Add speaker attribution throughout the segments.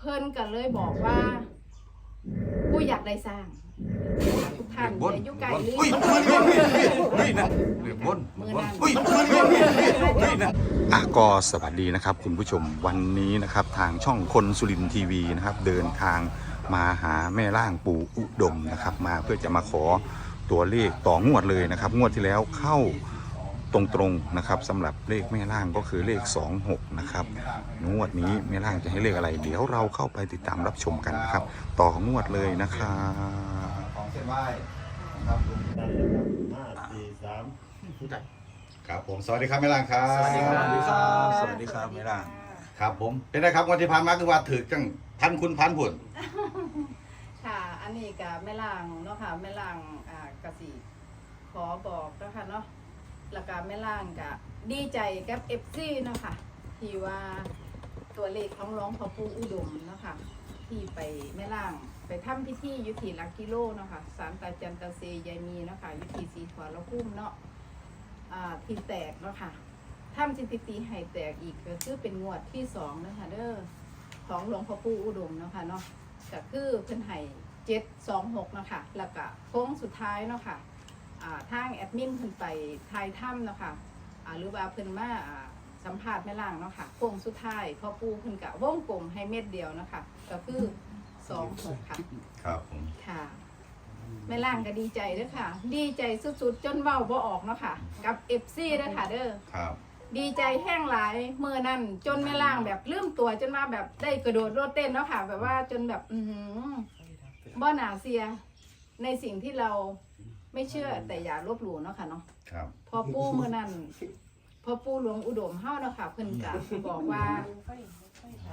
Speaker 1: เพิ่นก็เลยบอกว่าผู้อยากได้สร้างทุกท่าน
Speaker 2: บน
Speaker 1: อย่ายุ่งไกลหรือ
Speaker 2: อุ้ยอุ้ยนะเหลือบนบนอุ้ยอุ้ยนะอะก็สวัสดีนะครับ คุณผู้ชมวันนี้นะครับ ทางช่องคนสุรินทร์ทีวีนะครับ เดินทางมาหาแม่ร่างปู่อุดมนะครับ มาเพื่อจะมาขอตัวเลขต่องวดเลยนะครับ งวดที่แล้วเข้า ตรงๆนะครับสำหรับเลขแม่ร่างก็คือเลข 26 นะครับงวดนี้แม่ร่างจะให้เลขอะไร เดี๋ยวเราเข้าไปติดตามรับชมกันนะครับ ต่องวดเลยนะครับ
Speaker 3: ของเส้นไหว้ครับผม
Speaker 4: ได้เลยครับห้าสี่สาม
Speaker 3: ครับผมสวัสดีครับแม่ล่างครับ
Speaker 2: สวัสดีครับ สวัสดีครับสวัสดีครับแม่ล่าง
Speaker 3: ครับผมเป็นไงครับวันที่ผ่านมาคือว่าถือจังพันคุณพันผุน
Speaker 1: ค่ะ อันนี้กับแม่ล่างเนาะค่ะแม่ล่างอ่ากสิขอบอกนะคะเนาะ แล้วก็แม่ล่างก็ดีใจกับเอฟซีเนาะค่ะที่ว่าตัวเลขของร้องพอปูอุดมเนาะค่ะที่ไปแม่ล่างไปทำพิธียุติลักกิโลเนาะค่ะสารตาจันตาเซยายมีเนาะค่ะยุติสีขวาละพุ่มเนาะอ่าที่แตกเนาะค่ะถ้ำจิติตีให้แตกอีกก็คือเป็นงวดที่สองเนาะคะเด้อของหลวงพ่อปู่อุดมเนาะค่ะเนาะก็คือเพิ่นให้เจ็ดสองหกเนาะค่ะแล้วก็โค้งสุดท้ายเนาะค่ะ อ่าทางแอดมินเพิ่นไปทายถ้ำเนาะค่ะอ่าหรือว่าเพิ่นมาอ่าสัมภาษณ์แม่ล่างเนาะค่ะโค้งสุดท้ายพอปูเพิ่นกะวงกลมให้เม็ดเดียวเนาะค่ะก็คือสองหกค่ะ
Speaker 3: ครับผม
Speaker 1: ค่ะแม่ล่างก็ดีใจเด้อค่ะ ดีใจสุดๆ จนเว้าบ่ออกเนาะค่ะ กับเอฟซีเด้อค่ะเด้อ
Speaker 3: ครับ
Speaker 1: ดีใจแห้งหลายเมื่อนั้นจนแม่ล่างแบบลืมตัวจนว่าแบบได้กระโดดโลดเต้นเนาะค่ะ แบบว่าจนแบบ อือหือบ่หนาเสียในสิ่งที่เรา ไม่เชื่อแต่อย่าลบหลู่เนาะค่ะเนาะ
Speaker 3: ครับ
Speaker 1: พอปู่เมื่อนั้นพอปู่หลวงอุดมเฮาเนาะค่ะ เพิ่นก็บอกว่า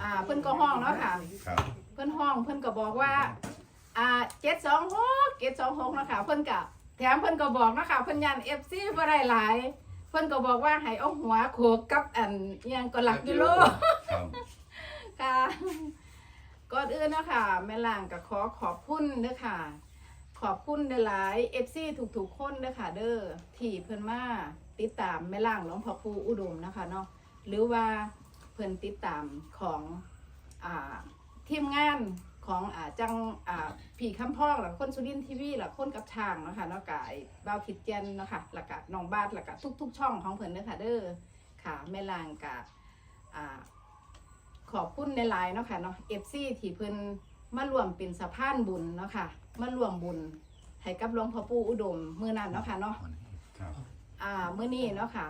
Speaker 1: อ่า เพิ่นก็ห้องเนาะค่ะ
Speaker 3: ครับ
Speaker 1: เพิ่นห้องเพิ่นก็บอกว่า อ่าเจ็ดสองหกเจ็ดสองหกนาะคะเพิ่นก็แถมเพิ่นก็บอกเนาะคะเพิ่นยันเอฟซีบ่ได้หลาย เพิ่นก็บอกว่าให้เอาหัวโขกกับอันอิหยังก็หลักกิโล
Speaker 3: ครับ
Speaker 1: ค่ะก่อนอื่นเนาะคะแม่ล่างก็ขอขอบคุณเด้อค่ะ ขอบคุณหลายเอฟซีทุกๆคนเด้อค่ะเด้อที่เพิ่นมาติดตามแม่ล่างหลวงพ่อครูอุดมนะคะเนาะหรือว่าเพิ่นติดตามของอ่าทีมงานของอ่าจังอ่าผีคำพ่องหรือคนสุรินทีวีหรือคนกับทางเนาะคะเนาะกายบ่าวคิดเจนเนาะค่ะแล้วก็น้องบาทแล้วก็ทุก ๆ ช่องของเพิ่นเด้อค่ะเด้อค่ะแม่ลางกะอ่าขอบคุณในไลน์เนาะค่ะเนาะเอฟซีที่เพิ่น มารวมเป็นสะพานบุญเนาะค่ะมารวมบุญให้กับหลวงพ่อปู่อุดมมื้อนั้นเนาะค่ะเนาะ
Speaker 3: ครับ
Speaker 1: อ่าเมื่อนี้เนาะค่ะ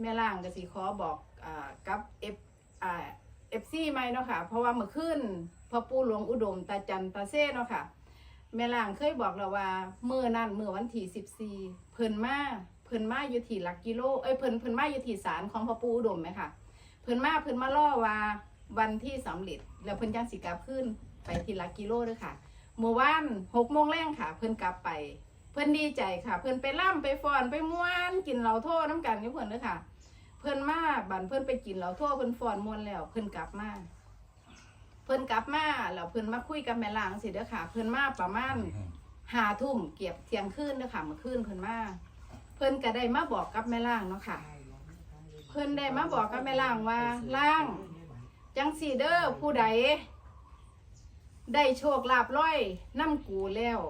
Speaker 1: แม่ล่างก็สิขอบอกอ่ากับเอฟอ่าเอฟซีไหมเนาะค่ะ เพราะว่าเมื่อคืนพ่อปู่หลวงอุดมตาจันตาเซ่เนาะค่ะ แม่ล่างเคยบอกเราว่าเมื่อนั่นเมื่อวันที่สิบสี่เพิ่นมาเพิ่นมาอยู่ที่หลักกิโลเอ้ยเพิ่นเพิ่นมาอยู่ที่ศาลของพ่อปู่อุดมไหมค่ะ เพิ่นมาเพิ่นมาล่อว่าวันที่สำเร็จแล้วเพิ่นยังสิกลับขึ้น ไปที่หลักกิโลเด้วยค่ะเมื่อวานหกโมงแรงค่ะ เพิ่นกลับไป เพิ่นดีใจค่ะ เพิ่นไปล่ำไปฟ้อนไปม่วนกินเหล้าโท่น้ำกันอยู่เพิ่นเด้อค่ะ เพิ่นมาบันเพิ่นไปกินเหล้าโท่เพิ่นฟ้อนม่วนแล้ว เพิ่นกลับมาเพิ่นกลับมาแล้วเพิ่นมาคุยกับแม่ลางสิเด้อค่ะ เพิ่นมาประมาณห้าทุ่มเก็บเที่ยงคืนเด้อค่ะเมื่อคืนเพิ่นมาเพิ่นก็ได้มาบอกกับแม่ล่างเนาะค่ะ เพิ่นได้มาบอกกับแม่ล่างว่าล่าง จังสีเด้อผู้ใด ได้โชคลาภร้อยน้ำกูแล้ว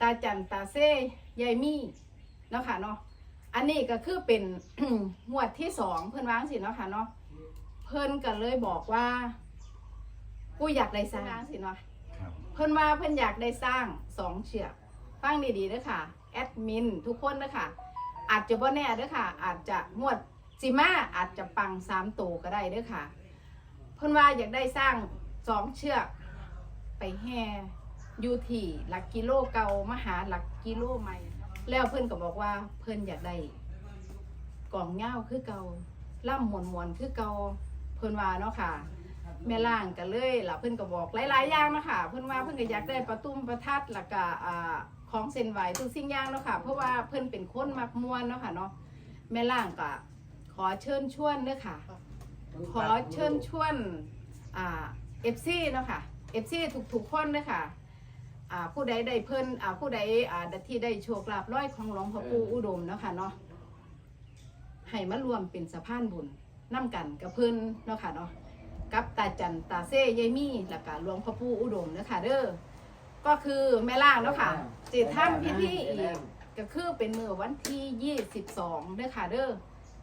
Speaker 1: ตาจันตาเซ่ยายมี่เนาะค่ะเนาะอันนี้ก็คือเป็นงวดที่สองเพิ่นวางสิเนาะค่ะเนาะเพิ่นก็เลยบอกว่า กูอยากได้สร้างสิเนาะ
Speaker 3: ครับ
Speaker 1: เพิ่นว่าเพิ่นอยากได้สร้างสองเชือกฟังดีๆเด้อค่ะแอดมินทุกคนเด้อค่ะ อาจจะบ่แน่เด้อค่ะ อาจจะงวดสิมาอาจจะปังสามตัวก็ได้เด้อค่ะ เพิ่นว่าอยากได้สร้างสองเชือก ไปแห่อยู่ที่หลักกิโลเก่ามาหาหลักกิโลใหม่ แล้วเพิ่อนก็บอกว่าเพิ่อนอยากได้กล่องเงาคือเก่าล่ำมวนมวนคือเก่าเพิ่อนว่าเนาะค่ะ แม่ล่างก็เลยล่ะเพิ่อนก็บอกหลายๆอย่างเนาะค่ะเพิ่อนว่าเพิ่อนก็อยากได้ประตุ้มประทัดแล้วก็อ่าของเส้นไหวทุกสิ่งอย่างเนาะค่ะ เพราะว่าเพิ่อนเป็นคนมักมวนเนาะค่ะเนาะแม่ล่างก็ขอเชิญชวนเด้อค่ะ ขอเชิญชวนอ่าเอฟซีเนาะค่ะ เอฟซีทุกๆคนเด้อค่ะอ่าผู้ใดได้เพิ่นอ่าผู้ใดอ่าที่ได้โชคลาภร้อยของหลวงพ่อปู่อุดมเนาะค่ะเนาะให้มารวมเป็นสะพานบุญนํกันกับเพิ่นเนาะค่ะเนาะกับตาจันตาเซ่ยายมี่แล้วก็หลวงพ่อปู่อุดมเด้อค่ะเด้อก็คือแม่ล่างเนาะค่ะจิตท่านพิธีอีกก็คือเป็นมือวันที่ 22เด้อค่ะเด้อ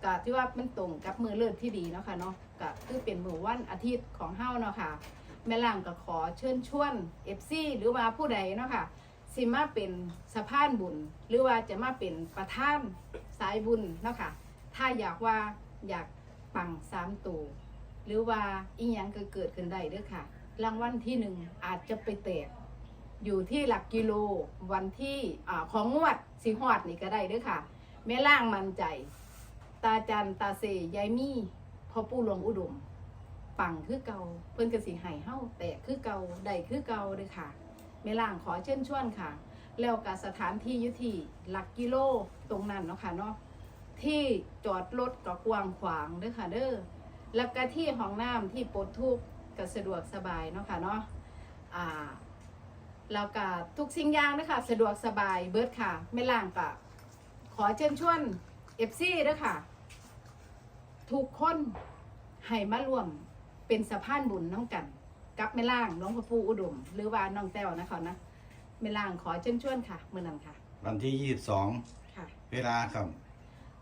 Speaker 1: ก็ที่ว่ามันตรงกับมือเลิศที่ดีเนาะค่ะเนาะก็คือเป็นมือวันอาทิตย์ของเฮาเนาะค่ะ แม่ล่างก็ขอเชิญชวน FC หรือว่าผู้ใดเนาะค่ะสิมาเป็นสะพานบุญ หรือว่าจะมาเป็นประธานสายบุญเนาะค่ะถ้าอยากว่าอยากปังสามตูหรือว่าอีหยังก็เกิดขึ้นได้เด้อค่ะ รางวัลที่หนึ่งอาจจะไปแตกอยู่ที่หลักกิโลวันที่อของงวดสีหอดนี่ก็ได้เด้อค่ะ แม่ล่างมั่นใจ ตาจันตาเซยายมี่พ่อปู่หลวงอุดม ปังคือเก่าเพิ่นก็สิให้เฮาแตกคือเก่าได้คือเก่าเด้อค่ะแม่ล่างขอเชิญชวนค่ะ แล้วกับสถานที่ยุที่หลักกิโลตรงนั้นเนาะค่ะเนาะที่จอดรถก็กว้างขวางเด้อค่ะเด้อแล้วก็ที่ห้องน้ำที่ปลดทุกข์ก็สะดวกสบายเนาะค่ะเนาะอ่าแล้วก็ทุกสิ่งอย่างเด้อค่ะสะดวกสบายเบิร์ดค่ะแม่ล่างก็ขอเชิญชวนเอฟซีเด้อค่ะ ทุกคนให้มาร่วม เป็นสะพานบุญน้องกันกับแม่ล่างน้องพระปูอุดม หรือว่าน้องแต้วนะคะนะแม่ล่างขอเชิญชวนค่ะเมื่อนั้นค่ะ
Speaker 3: วันที่ยี่สิบสอง
Speaker 1: ค่ะ
Speaker 3: เวลาครับ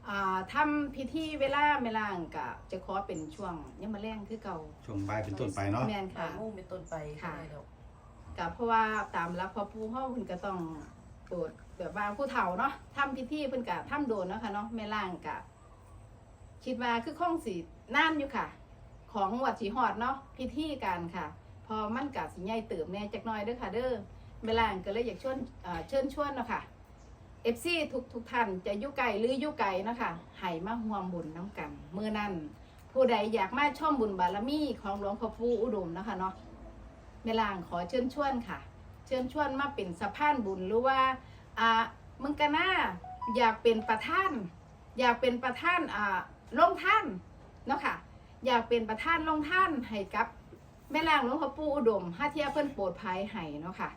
Speaker 1: อ่าทำพิธีเวลาแม่ล่างก็จะขอเป็นช่วงยังมาแรงคือเก่า
Speaker 3: ช่วงบ่ายเป็นต้นไปเนาะ
Speaker 1: แมน
Speaker 5: ค่ะ
Speaker 1: ค่ะ
Speaker 5: มุ่งเป็นต้นไป
Speaker 1: ค่ะ
Speaker 5: ได้ดอก
Speaker 1: กับเพราะว่าตามรักพระปูเฮาเพิ่นก็ต้องโปรดแบบว่าผู้เฒ่าเนาะทำพิธีเพิ่นก็ทำโดนเนาะค่ะเนาะแม่ล่างก็คิดว่าคือข้องสีนานอยู่ค่ะ ของหวัดสีหอดเนาะพิธีการค่ะ พอมันกับสิใหญ่เติมแน่จักน่อยเด้อค่ะ เด้อแม่ล่างก็เลยอยากชวนเอ่อเชิญชวนเนาะค่ะเอฟซีทุกทุกท่านจะยู่ไกลหรือยู่ไกลเนะคะให้มาห่วมบุญน้ำกันเมื่อนั้นผู้ใดอยากมาช่อมบุญบารมีของหลวงพ่อปู่อุดมนะคะเนาะแม่ล่างขอเชิญชวนค่ะ เชิญชวนมาเป็นสะพานบุญหรือว่าอ่ามึงกะหน้าอยากเป็นประธาน อยากเป็นประธานอ่าลงท่านเนาะค่ะ อยากเป็นประธานลงท่านให้กับแม่ล่างหลวงพ่อปู่อุดมห้าเทียเพิ่อนโปรดภัยให้เนาะค่ะ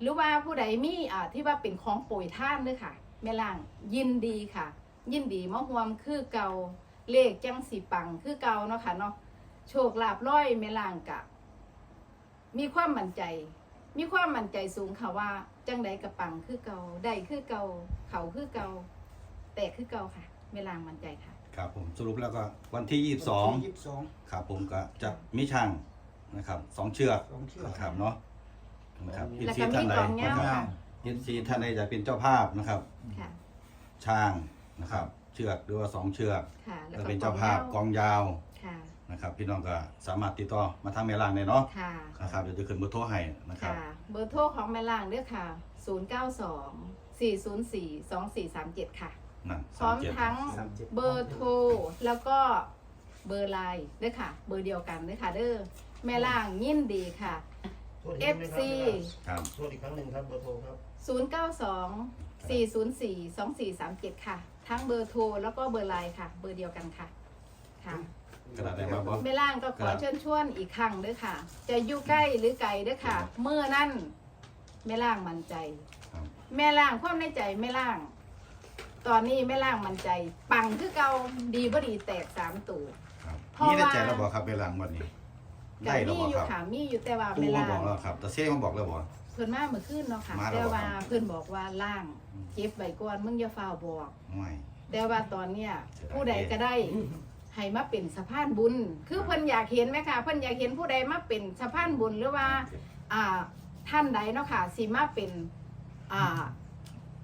Speaker 1: หรือว่าผู้ใดมีอ่าที่ว่าเป็นของโปรยท่านด้วยค่ะ แม่ล่างยินดีค่ะ ยินดีมาห่วมคือเก่าเลขจังสีปังคือเก่าเนาะค่ะเนาะโชคลาภร้อยแม่ล่างกะ มีความมั่นใจ มีความมั่นใจสูงค่ะว่า จังใดกระปังคือเก่าได้คือเก่าเขาคือเก่าแต่คือเก่าค่ะแม่ล่างมั่นใจค่ะ
Speaker 3: ครับผมสรุปแล้วก็วันที่ยี่สิบสอง
Speaker 6: ยี่สิบสอง
Speaker 3: ครับผมก็จะมีช่างนะครับสองเชือก
Speaker 6: สองเชือก
Speaker 3: ครับเนาะนะครับ
Speaker 1: แล้ว
Speaker 3: ซี
Speaker 1: ก็มี
Speaker 3: ท่านใด
Speaker 1: กองเงา
Speaker 3: นะครั
Speaker 1: ค่ะ
Speaker 3: บยินซีท่านใดจะเป็นเจ้าภาพนะครับ
Speaker 1: ค่ะ
Speaker 3: ช่างนะครับ เชือกหรือว่าสองเชือก
Speaker 1: ค่ะแล้ว
Speaker 3: จะ
Speaker 1: ก็
Speaker 3: เป็นเจ้าภาพกองยาว
Speaker 1: ค่ะ
Speaker 3: นะครับ พี่น้องก็สามารถติดต่อมาทางเมลางได้เนาะ
Speaker 1: ค่ะ
Speaker 3: นะครับเดี๋ยวจะขึ้นเบอร์โทรให้นะครับ
Speaker 1: ค่ะ เบอร์โทรของแม่ล่างด้วยค่ะ 092 404 2437 ค่ะ
Speaker 3: นั่น
Speaker 1: พร้อม
Speaker 3: 37
Speaker 1: ทั้ง
Speaker 6: สามเจ็ด
Speaker 1: เบอร์โทรแล้วก็เบอร์ไลน์ด้วยค่ะ เบอร์เดียวกันด้วยค่ะเด้อแม่ล่างยินดีค่ะ
Speaker 4: โทษอีกนิด
Speaker 1: FC
Speaker 4: นึงครับ
Speaker 3: ครับ
Speaker 4: โทษอีกครั้งหนึ่งครับเบอร์โทรครับ
Speaker 1: 092 404 2437 ค่ะ ทั้งเบอร์โทรแล้วก็เบอร์ไลน์ค่ะ เบอร์เดียวกันค่ะค่ะ
Speaker 3: กระดาษอะไรมาบอส
Speaker 1: แม่ล่างก็ขอ
Speaker 3: ครับ
Speaker 1: เชิญชวนอีกครั้งด้วยค่ะ จะอยู่ใกล้หรือไกลด้วยค่ะเมื่อนั่นแม่ล่างมั่นใจ
Speaker 3: ครับ
Speaker 1: แม่ล่างความในใจแม่ล่าง ตอนนี้แม่ล่างมั่นใจ ปังคือเก่าดีบ่ดีแตกสามตัว
Speaker 3: ครับ
Speaker 1: เพราะ
Speaker 3: นี่ได้
Speaker 1: ว่า
Speaker 3: ใจแล้วบอกครับเมลางวันนี้
Speaker 1: กั
Speaker 3: ได้แล้ว
Speaker 1: มี
Speaker 3: บอก
Speaker 1: อยู่
Speaker 3: ครับ
Speaker 1: ค่ะมีอยู่แต่ว่า
Speaker 3: ตู้
Speaker 1: แม่
Speaker 3: มา
Speaker 1: ล่า
Speaker 3: บอก
Speaker 1: ง
Speaker 3: แล้วครับแต่เซ่มาบอกแล้วบอก
Speaker 1: เพิ่นมาเมื่อคืนเนาะค่ะ
Speaker 3: มาแล้ว
Speaker 1: แต่
Speaker 3: บอก
Speaker 1: ว่า
Speaker 3: ครับ
Speaker 1: เพิ่นบอกว่าล่าง
Speaker 3: อืม
Speaker 1: เก็บไว้ก่อนมึงอย่าฟ้าวบอก
Speaker 3: ไม่
Speaker 1: แต่ว่าตอนเนี้ย
Speaker 3: เสียดาย
Speaker 1: ผู้ใดก็ได้ให้มาเป็นสะพานบุญ คือเพิ่นอยากเห็นไหมคะเพิ่นอยากเห็นผู้ใดมาเป็นสะพานบุญหรือว่า อ่าท่านใดเนาะค่ะสิมาเป็นอ่า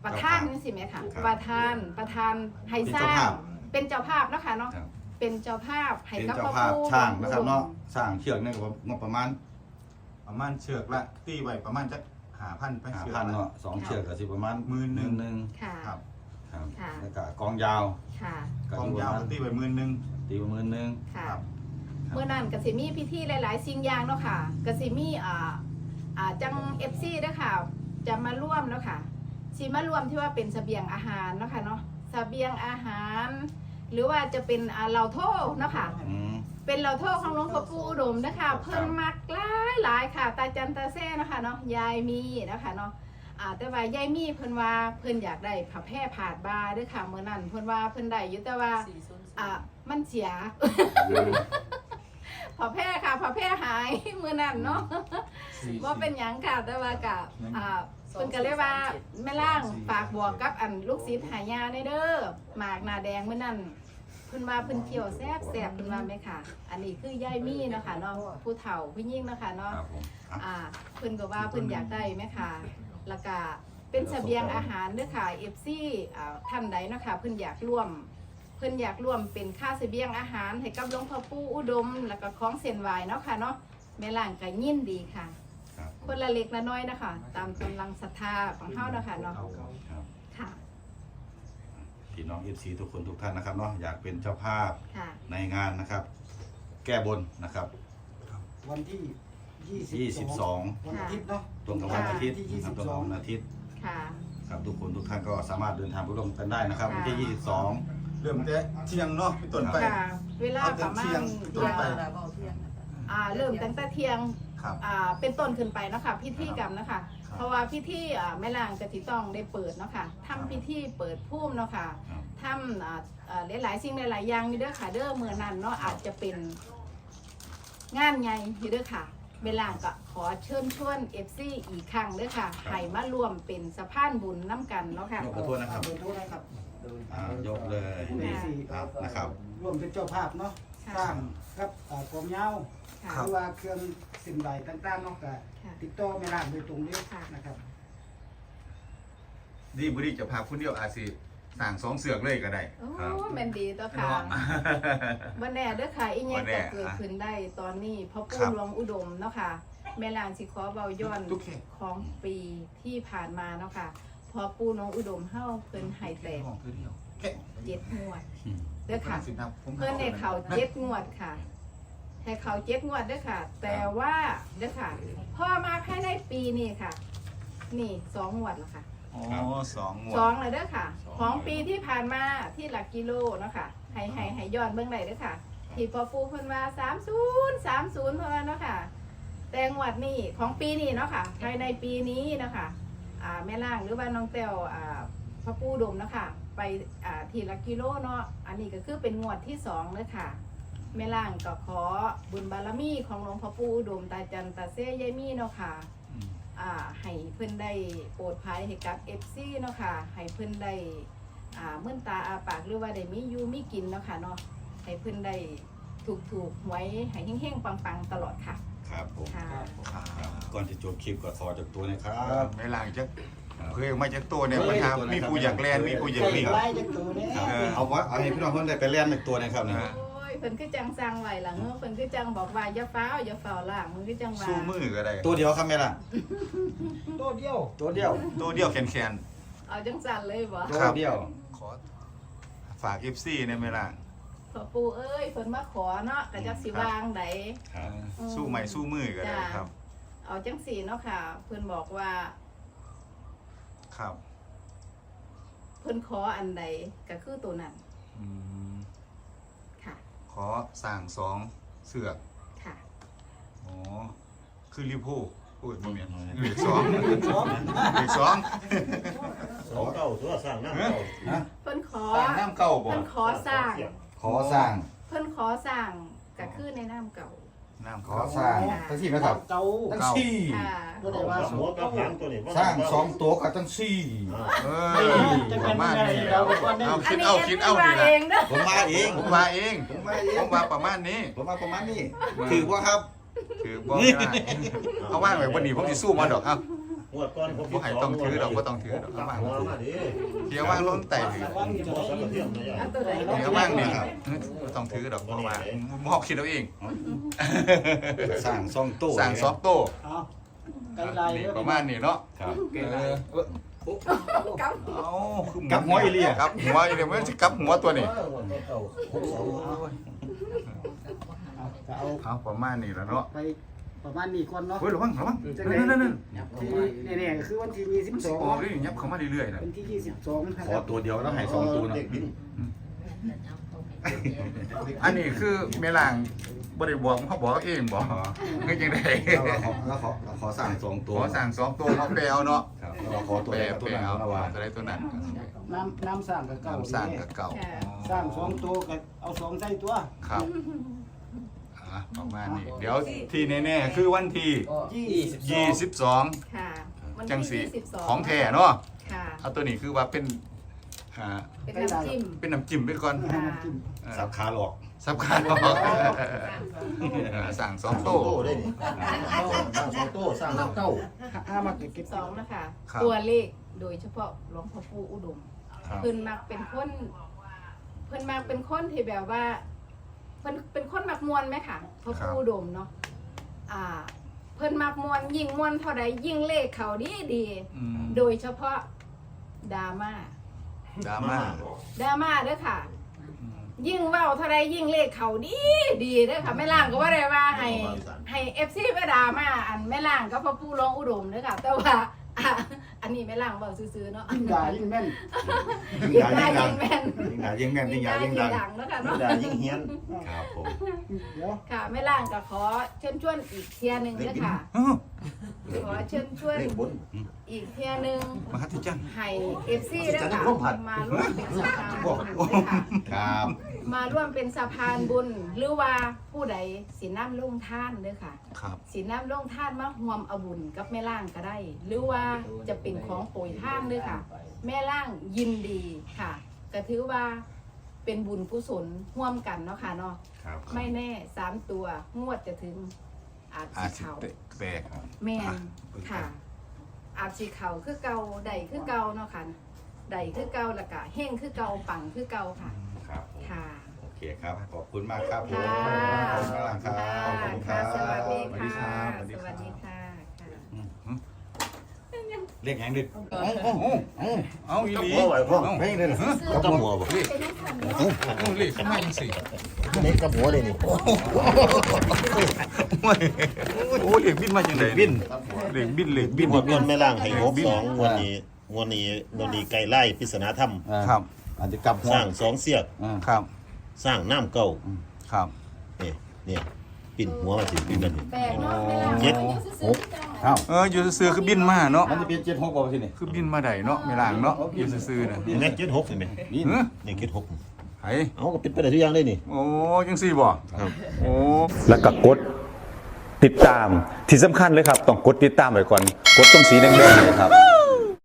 Speaker 1: ประธานนี่สิไหมคะประธานประธานให้
Speaker 3: เป็น
Speaker 1: ส
Speaker 3: เจ้า
Speaker 1: ร้าง
Speaker 3: ภาพ
Speaker 1: เป็นเจ้าภาพเนาะค่ะเนาะ
Speaker 3: ครับ
Speaker 1: เป็นเจ้าภาพให้
Speaker 3: เป็น
Speaker 1: กับ
Speaker 3: เจ้า
Speaker 1: พระ
Speaker 3: ภาพ
Speaker 1: ผู้
Speaker 3: ช่างนะครับเนาะสร้างเชือกเนี่ยก็งบประมาณ
Speaker 7: ประมาณเชือกละตีไว้ประมาณจะหาพันไป
Speaker 3: หา
Speaker 7: เชือก
Speaker 3: พัน
Speaker 7: ละ
Speaker 3: เนาะสองเชือกก็สิประมาณ
Speaker 7: หมื่นหนึ่ง
Speaker 3: หนึ่ง
Speaker 1: ค่ะ
Speaker 7: ครับ
Speaker 3: ครับ
Speaker 1: ค่ะ
Speaker 3: แล้วก็กองยาว
Speaker 1: ค่ะ
Speaker 3: ก็
Speaker 7: กอง
Speaker 3: อยู่ประ
Speaker 7: ยาว
Speaker 3: มาณ
Speaker 7: ตีไว้หมื่นหนึ่ง
Speaker 3: ตีประมาณหนึ่ง
Speaker 1: ค่ะ
Speaker 7: ครับ
Speaker 1: เมื่อนั้นก็สิมีพิธีหลาย ๆ สิ่งอย่างเนาะค่ะก็สิมีอ่าอ่าจังเอฟซีด้วยค่ะจะมาร่วมเนาะค่ะ สิมาร่วมที่ว่าเป็นเสบียงอาหารเนาะค่ะเนาะเสบียงอาหาร หรือว่าจะเป็นอ่าเหล่าโทเนาะค่ะ
Speaker 3: อืม
Speaker 1: เป็นเหล่าโทของหลวงพ่อปู่อุดมนะคะเพิ่นมักหลายหลายค่ะ ตาจันตาเซ่นะคะเนาะยายมีนะคะเนาะอ่าแต่ว่ายายมีเพิ่นว่าเพิ่นอยากได้ผ้าแพร่ผาดบาเด้วยค่ะเมื่อนั้นเพิ่นว่าเพิ่นได้อยู่แต่ว่า
Speaker 5: สี่ศูนย์
Speaker 1: อ่ามันเสียเพอแพร่ค่ะพอแพร่หายมือนั่นเนาะ
Speaker 7: สี่
Speaker 1: ว่าเป็นหยังค่ะแต่ว่ากับอ่า เพิ่นก็เลยว่าแม่ล่างฝากบอกกับอันลูกศิษย์หายาในเด้อหมากหนาแดงมื้อนั้นเพิ่นว่าเพิ่นเคี่ยวแซ่บแซ่บเพิ่นว่าไหมค่ะ อันนี้คือยายมี่เนาะค่ะเนาะผู้เฒ่าผู้ยิ่งเนาะค่ะเนาะ
Speaker 2: ครับผมอะ
Speaker 1: อ่าเพิ่นก็ว่าเพิ่นอยากได้ไหมค่ะแล้วก็เป็นเสบียงอาหารเด้อค่ะ FC อ่าท่านใดเนาะค่ะเพิ่นอยากร่วม เพิ่นอยากร่วมเป็นค่าเสบียงอาหารให้กับหลวงพ่อปู่อุดม แล้วก็ของเส้นไหวเนาะค่ะเนาะแม่ล่างก็ยินดีค่ะ
Speaker 3: ครับ
Speaker 1: คนละเล็กละน้อยนะคะ ตามกำลังศรัทธาของเฮาเนาะค่ะเนาะ
Speaker 3: ครับ
Speaker 1: ค่ะ
Speaker 3: พี่น้องเอฟซีทุกคนทุกท่านนะครับเนาะอยากเป็นเจ้าภาพ
Speaker 1: ค่ะ
Speaker 3: ในงานนะครับ แก้บนนะครับ
Speaker 4: วันที่
Speaker 3: 22
Speaker 4: วันอาทิตย์เนาะ
Speaker 3: ตรงกับวันอาทิตย์
Speaker 4: ที่
Speaker 3: นะครับตรงกับวันอาทิตย์
Speaker 1: ค่ะ
Speaker 3: ครับทุกคนทุกท่านก็สามารถเดินทางไปร่วมกันได้นะครับ
Speaker 1: ค่ะ
Speaker 3: วันที่ 22
Speaker 7: เริ่มแต่เที่ยงเนาะพี่ต้นไป
Speaker 1: ค่ะ เวลาประมา
Speaker 7: เอาแต่เที่ย
Speaker 1: ณ
Speaker 7: ง
Speaker 1: เที่ยง
Speaker 7: ไป
Speaker 1: อ่าเริ่มตั้งแต่เที่ยง
Speaker 7: ครับ
Speaker 1: อ่าเป็นต้นขึ้นไปเนาะคะพิธีกรรมเนาะคะ
Speaker 7: ครับ
Speaker 1: เพราะว่าพิธีอ่าแม่ล่างกะทิต้องได้เปิดเนาะค่ะทำพิธีเปิดพุ่มเนาะค่ะ
Speaker 3: ครับ
Speaker 1: ทำอ่าอ่าหลายๆสิ่งหลายๆอย่างนี่เด้อค่ะเด้อเมื่อนั้นเนาะอาจจะเป็นงานใหญ่นี่เด้อค่ะแม่ล่างก็ขอเชิญชวนเอฟซีอีกครั้งเด้อค่ะให้มารวมเป็นสะพานบุญน้ำกันเนาะค่ะ
Speaker 3: ยกขอโทษนะครับ
Speaker 4: ขอโทษนะครับ
Speaker 3: อ่ายกเลย
Speaker 4: ผู้ใดสิ
Speaker 3: ครับนะครับ
Speaker 4: ร่วมเป็นเจ้าภาพเนาะ
Speaker 1: ค่ะ
Speaker 4: สร้างครับอ่ากองเหย้า
Speaker 1: ค่ะ
Speaker 4: หรือว่าเครื่องสิ่งใดต่างๆเนาะก็
Speaker 1: ค่ะ
Speaker 4: ติดต่อแม่ร้านโดยตรงเลย
Speaker 1: ค่ะ
Speaker 4: นะครับ
Speaker 2: ดีบุรีจะพาคุณเดียวอาจสิสั่งสองเสือกเลยก็ได้
Speaker 1: โอ้
Speaker 2: ครับ
Speaker 1: แมันดีต่อค่ะ
Speaker 2: เนาะ
Speaker 1: วันแน่เด้อค่ะอีเงี้
Speaker 2: วั
Speaker 1: ย
Speaker 2: นแน่
Speaker 1: ก็เกิดขึ้นได้ตอนนี้เพราะ
Speaker 2: ครั
Speaker 1: ปู่
Speaker 2: บ
Speaker 1: หลวงอุดมเนาะค่ะ แม่ลางสิขอเบาย้อน
Speaker 2: ทุกแค่
Speaker 1: ของปีที่ผ่านมาเนาะค่ะพอปู่หลวงอุดมเฮาเพิ่นให้แตก
Speaker 7: ของเธอเดียวแค่
Speaker 1: เจ็ดงวดเด้อค่ะ
Speaker 7: สิบครับผม
Speaker 1: เพิ่นให้เขาเจ็ดงวดค่ะ ให้เขาเจ็ดงวดเด้อค่ะ แต่ว่าเด้อค่ะพอมาภายในปีนี้ค่ะ นี่สองงวดแล้วค่ะ
Speaker 7: อ๋อสองหมว
Speaker 1: สอง
Speaker 7: ด
Speaker 1: เลยเด้อค่ะ
Speaker 2: สอง
Speaker 1: ของปีที่ผ่านมาที่หลักกิโลเนาะค่ะให้ให้ให้ย้อนเบื้องไหนเด้อค่ะ ที่พอปูเพิ่นว่าสามศูนย์สามศูนย์เพิ่นว่าเนาะค่ะ แต่งวดนี้ของปีนี้เนาะค่ะ ภายในปีนี้เนาะค่ะ อ่าแม่ล่างหรือว่าน้องเต้วอ่าพระปูดมเนาะค่ะ ไปอ่าทีละกิโลเนาะอันนี้ก็คือเป็นงวดที่สองเลยค่ะแม่ล่างก็ขอบุญบารมีของหลวงพ่อปู่อุดมตาจันตาเซยายมีเนาะค่ะ
Speaker 7: อืม
Speaker 1: อ่าให้เพิ่นได้โปรดภัยให้กับ FC เนาะค่ะให้เพิ่นได้อ่ามื่นตาอาปากหรือว่าได้มีอยู่มีกินเนาะค่ะเนาะให้เพิ่นได้ถูกถูกๆหวยให้เฮงๆปังๆตลอดค่ะ
Speaker 3: ครับผม
Speaker 1: ค่ะ
Speaker 3: ครับก่อนจะจบคลิปก็ขอจากตัวนะครับ
Speaker 2: ไม่ล่างจะ เคยมาจากตัวเนี่ยปัญหามีผู้อยากแลนมีผู้อยากวิ่ง
Speaker 4: ไล่จากตัวนี้
Speaker 3: ครับ
Speaker 2: เออ
Speaker 3: เอาวะเอาให้พี่น้องเพื่อนได้ไปเล่นในตัวนะครับนี่
Speaker 2: อ่า
Speaker 1: โอ้ยเพิ่นคือจังสั่งไว้ล่ะเงอเพิ่นคือจังบอกว่าอย่าฟ้าวอย่าฟ้าวล่างมึงคือจังว่า
Speaker 2: สู้มือก็ได้
Speaker 3: ตัวเดียวครับแม่ล่ะ
Speaker 4: ตัวเดียว
Speaker 3: ตัวเดียว
Speaker 2: ตัวเดียวแขน
Speaker 1: เอาจังสั่นเลยบ่
Speaker 3: ตัวเดียว
Speaker 2: ๆขอฝาก FC เนี่ยไม่ล่าง
Speaker 1: พ่อปู่เอ้ยเพิ่นมาขอเนาะก็จักสิวางได
Speaker 3: ครับ
Speaker 1: อืม
Speaker 2: สู้ใหม่สู้มือก็ได้
Speaker 1: จ้า
Speaker 2: ครับ
Speaker 1: เอาจังสี่เนาะค่ะ เพิ่นบอกว่า
Speaker 2: ครับ
Speaker 1: เพิ่นขออันใดก็คือตัวนั้น
Speaker 2: อืม
Speaker 1: ค่ะ
Speaker 2: ขอสั่งสองเสือก
Speaker 1: ค่ะ
Speaker 2: อ๋อคือริโพพูดบ่แม่นเหลือสองเหลือสอง
Speaker 5: สองเก้าตัวสร้างน้ำเก้า
Speaker 3: นะ
Speaker 1: เพิ่นขอ
Speaker 2: สร้างน้ำเก่าบ่
Speaker 1: เพิ่นขอสร้าง
Speaker 3: ขอสร้าง
Speaker 1: เพิ่นขอสร้างก็คือในน้ำเก่า
Speaker 2: น้ำ
Speaker 3: ขอ
Speaker 2: เก่า
Speaker 3: สร้างทั้งสี่นะครับ
Speaker 4: เก่า
Speaker 3: ทั้งสี่
Speaker 1: ค่ะ
Speaker 4: ก็ได้ว่า
Speaker 5: หัวกับหางตัวนี้
Speaker 3: สร้างสองตัวกับทั้งสี่
Speaker 2: เอ
Speaker 4: เฮ้ย
Speaker 2: อ
Speaker 4: จะ
Speaker 2: ป
Speaker 4: เป็
Speaker 2: ระ
Speaker 4: น
Speaker 2: มาณ
Speaker 4: ยังไง
Speaker 2: นี้
Speaker 4: เราก็ว่าได้
Speaker 2: เอา
Speaker 1: อั
Speaker 2: คิ
Speaker 1: น
Speaker 2: ด
Speaker 1: นี้
Speaker 2: เอา
Speaker 1: เอ็
Speaker 2: คิด
Speaker 1: ด
Speaker 2: เอา
Speaker 1: มา
Speaker 2: ดี
Speaker 1: เอ
Speaker 2: ละ
Speaker 1: งเด้อ
Speaker 3: ผมมาเอง
Speaker 2: ผมว่าเอง
Speaker 3: ผมมาเอง
Speaker 2: ผมว่าประมาณนี้
Speaker 3: ผมมาประมาณนี้ถือว่าครับ
Speaker 2: คือบ่ได้เอาว่างไว้บ่นี้ผมสิสู้มาดอกเอ้า
Speaker 5: หัวก้อนผม
Speaker 2: บ่ให้ต้องถือดอกบ่ต้องถือดอกเอาว่าง
Speaker 5: หัวมาดิ
Speaker 2: เที่ยวว่างล้นไต่ถือ
Speaker 4: ว่างอยู่
Speaker 5: หัวสังกะเทียมนะยาย
Speaker 1: เอาตัวไหน
Speaker 2: เที่ยวว่างนี่ครับบ่ต้องถือดอกเพราะว่าหมอบคิดเอาเอง
Speaker 3: สร้างสองตัว
Speaker 2: สั่งซอฟโต้
Speaker 4: เอาไกลไลน์
Speaker 2: นี่
Speaker 4: เด้อ
Speaker 2: ประมาณนี้เนาะ
Speaker 3: ครับ
Speaker 2: เออเออ
Speaker 1: กับ
Speaker 2: เอาคือ
Speaker 3: กับหัวอีเลีย
Speaker 2: ครับหัวอีเลียมันสิกับหัวตัวนี้
Speaker 5: หัวเก้าหกสอง
Speaker 4: เอาก็เอา
Speaker 2: เอาประมาณนี้แล้วเนาะ
Speaker 4: ไปประมาณนี้ก่อนเนาะ
Speaker 2: เฮ้ยระวังระวัง
Speaker 4: จัง
Speaker 2: นั่น
Speaker 4: ได๋
Speaker 2: นั่นนั่น
Speaker 4: ที่เนี่ยๆก็คือวันที่
Speaker 2: มันสิออกนี่ยับเข้ามาเรื่อยๆนะ
Speaker 4: 22วันที่22นะ
Speaker 3: ข
Speaker 4: ค
Speaker 3: อ
Speaker 4: รับ
Speaker 3: ตัวเดียวแล้วให้สองตัวนะ
Speaker 5: เด็กบิน
Speaker 2: อันนี้คือเมลางบริบอกเขาบอกเองบอกคือจังได
Speaker 3: แล้วเราขอแล้วขอเราขอสั่งสอง
Speaker 2: ข
Speaker 3: ตัว
Speaker 2: อสั่งสองตัวเขาแปลเอาเนาะ
Speaker 3: ครับแล้วเราขอตัว
Speaker 2: แปล
Speaker 3: เดียว
Speaker 2: แป
Speaker 3: ตัว
Speaker 2: ล
Speaker 3: นั้น
Speaker 2: เอา
Speaker 3: แล้วว่า
Speaker 2: ตัวใดตัวนั้น
Speaker 4: น้ำน้ำสร้างกับเก่า
Speaker 2: น้ำสร้างกับเก่า
Speaker 4: สร้างสองตัวก็เอาสองใส่ตัว
Speaker 2: ครับ อะประมาณนี้ เดี๋ยวที่แน่ๆคือวันที่
Speaker 4: ยี่สิบ
Speaker 2: ยี่สิบสอง
Speaker 1: ค่ะวัน
Speaker 2: จัง
Speaker 1: ที่
Speaker 2: สี
Speaker 1: ยี่สิบสอง
Speaker 2: ของแท้เนาะ
Speaker 1: ค่ะ
Speaker 2: เอาตัวนี้คือว่าเป็นอ่า
Speaker 1: เป็นน้ำจิ้ม
Speaker 2: เป็นน้ำจิ้มไปก่อน
Speaker 1: ค่ะ
Speaker 3: สับขาหลอก
Speaker 2: สับขาหลอกเออสั่งสองโต๊ะ
Speaker 5: โต้ได้นี่สร้างสองโต้สร้างน้ำเต้า
Speaker 4: ห้ามาเก็บ
Speaker 1: สิบสองนะคะ
Speaker 2: ครับ
Speaker 1: ตัวเลขโดยเฉพาะหลวงพ่อปู่อุดม
Speaker 2: ครับ
Speaker 1: เพิ่นมักเป็นคน เพิ่นมักเป็นคนที่แบบว่า เพิ่นเป็นคนมักมวนไหมค่ะพ่อปู่อุดมเนาะอ่า เพิ่นมักมวนยิ่งมวนเท่าใดยิ่งเลขเขาดีดี
Speaker 2: อืม
Speaker 1: โดยเฉพาะดราม่า
Speaker 2: ดราม่า
Speaker 1: ดราม่าเด้อค่ะยิ่งเว้าเท่าใดยิ่งเลขเขาดีดีเด้อค่ะแม่ล่างก็ว่าได้ว่าให้ ให้เอฟซีไปดราม่าอันแม่ล่างก็พ่อปู่ร้องอุดมเด้อค่ะ แต่ว่า อะอันนี้แม่ล่างเว้าซื่อๆเนาะ
Speaker 4: ยิ่งด่ายิ่งแม่น
Speaker 3: ยิ่ง
Speaker 1: ยิ่ง
Speaker 3: ด่า
Speaker 1: ได้
Speaker 3: ยิ่งดั
Speaker 1: ยิ่
Speaker 3: ง
Speaker 1: งแม่น
Speaker 3: ยิ่งด่ายิ่งแม่นยิ่งด่ายิ่งดัง
Speaker 1: ดังแล้วค่ะ
Speaker 5: ยิ่ง
Speaker 1: เนาะ
Speaker 5: ด่ายิ่งเฮี้ยน
Speaker 3: ครับผม
Speaker 4: เดี๋ยว
Speaker 1: ค่ะแม่ล่างก็ขอเชิญชวนอีกเทียหนึงเด้อค่ะ
Speaker 2: อ้าว
Speaker 1: ขอเชิญชวน
Speaker 5: เลขบน
Speaker 1: อีกเทียหนึง
Speaker 2: มหัศจรรย์
Speaker 1: ให้เอฟซีเด้อ
Speaker 5: จะได้
Speaker 1: ค่ะ
Speaker 5: ร่วมผัด
Speaker 1: มาร่วมเป็นสะพานบุญเด้อค่ะ
Speaker 3: ครับ
Speaker 1: มาร่วมเป็นสะพานบุญ หรือว่าผู้ใดสิน้ำลงท่านเด้อค่ะ
Speaker 2: ครับ
Speaker 1: สิน้ำลงท่านมาห่วมเอาบุญกับแม่ล่างก็ได้ หรือว่าจะเป็นของโปรยท่านเด้อค่ะ แม่ล่างยินดีค่ะก็ถือว่าเป็นบุญกุศลร่วมกันเนาะค่ะเนาะ
Speaker 3: ครับ
Speaker 1: ไม่แน่สามตัวงวดจะถึงอาจ
Speaker 2: อา
Speaker 1: สิ
Speaker 2: สิ
Speaker 1: เขา
Speaker 2: แตก
Speaker 1: แม่น
Speaker 2: อะ
Speaker 1: ค่ะ อาจสิเขาคือเก่าใดคือเก่าเนาะค่ะใดคือเก่าแล้วก็เฮงคือเก่าปังคือเก่าค่ะ
Speaker 3: ครับผม
Speaker 1: ค่ะ
Speaker 3: โอเคครับ ขอบคุณมากครับผม
Speaker 1: ค่ะ
Speaker 3: ขอบคุณมากครับขอบคุณค
Speaker 1: ค่ะ
Speaker 3: รับ
Speaker 1: สวัสดี
Speaker 2: สวัสดีครั
Speaker 1: ค่ะ
Speaker 2: บสวัสดี
Speaker 1: ส
Speaker 2: ครับ
Speaker 1: วัสดีค่ะค่ะ
Speaker 3: เลขยังดึก
Speaker 2: เอาเอาเอาเอาอีหลี
Speaker 5: พ่อไหวพ่อ
Speaker 2: เอา
Speaker 5: ไม่ได้เลยกับหัวบ่
Speaker 2: เลขเอาเลขขึ้นมาจังสิ
Speaker 5: เล็กกับหัวเลยนี่
Speaker 2: โอ้ยโอ้ยเลขบินมาจังไดบินเลขบินเลขบิ
Speaker 5: บิ
Speaker 2: น
Speaker 5: นหมดเงินแม่ล่างให้งบสองงวดนี้งวดนี้งวดนี้ไก่ไล่ปริศนาธรรม
Speaker 2: ครับ
Speaker 7: อาจจะกลับหั
Speaker 5: ส
Speaker 7: ว
Speaker 5: ร้างสองเสียก
Speaker 2: ครับ
Speaker 5: สร้างน้ำเก่า
Speaker 2: ครับ
Speaker 5: เนี่ยเนี่ยปิ่นหัวมาสิปิ่นกันนี่
Speaker 1: แปลกเนาะเวลา
Speaker 5: เจ็ดหก
Speaker 7: เอ้า
Speaker 2: เอออยู่ซื่อๆคือบินมาเนาะ
Speaker 7: มันจะเป็นเจ็ดหกบ่ที่นี่
Speaker 2: คือบินมาได้เนาะไม่ล่างเนาะอยู่ซื่อๆน่ะ
Speaker 5: เห็นไหมเจ็ดหกเห็นไหม
Speaker 7: นี่
Speaker 2: เออ
Speaker 5: นี่เจ็ดหก
Speaker 2: ไผ
Speaker 5: เอาก็เป็นไปได้ทุกอย่างเลยนี่
Speaker 2: โอ้จังซี่บ่โอ้
Speaker 6: แล้วก็กดติดตามที่สำคัญเลยครับ ต้องกดติดตามไว้ก่อน กดตรงสีแดงๆเนยครับ